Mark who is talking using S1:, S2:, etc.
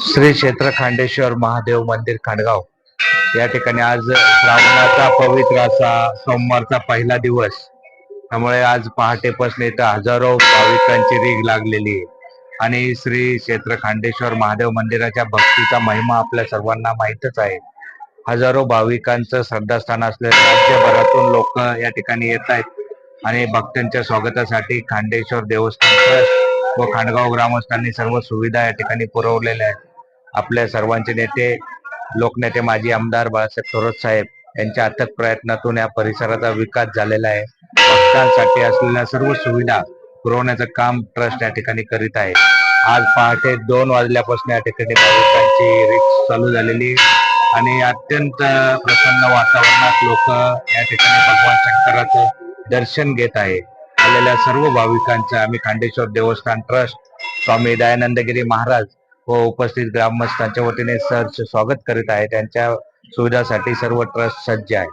S1: श्री क्षेत्र खांडेश्वर महादेव मंदिर खांडगाव. या ठिकाणी आज श्रावणाचा पवित्र असा सोमवारचा पहिला दिवस. त्यामुळे आज पहाटेपासून इथं हजारो भाविकांची रीग लागलेली आहे. आणि श्री क्षेत्र खांडेश्वर महादेव मंदिराच्या भक्तीचा महिमा आपल्या सर्वांना माहीतच आहे. हजारो भाविकांचं श्रद्धास्थान असलेलं राज्यभरातून लोक या ठिकाणी येत आहेत. आणि भक्तांच्या स्वागतासाठी खांडेश्वर देवस्थान ट्रस्ट व खांडगाव ग्रामस्थांनी सर्व सुविधा या ठिकाणी पुरवलेल्या आहेत. आपल्या सर्वांचे नेते लोकनेते माजी आमदार बाळासाहेब थोरात साहेब यांच्या अथक प्रयत्नातून या परिसराचा विकास झालेला आहे. भक्तांसाठी असलेल्या सर्व सुविधा पुरवण्याचं काम ट्रस्ट या ठिकाणी करीत आहे. आज पहाटे दोन वाजल्यापासून या ठिकाणी भाविकांची रिक्स चालू झालेली आहे आणि अत्यंत प्रसन्न वातावरणात लोक या ठिकाणी भगवान शंकराचं दर्शन घेत आहे. आलेल्या सर्व भाविकांचं आम्ही खांडेश्वर देवस्थान ट्रस्ट स्वामी दयानंदगिरी महाराज व उपस्थित ग्रामस्थांच्या वतीने सहर्ष स्वागत करीत आहे. त्यांच्या सुविधासाठी सर्व ट्रस्ट सज्ज आहे.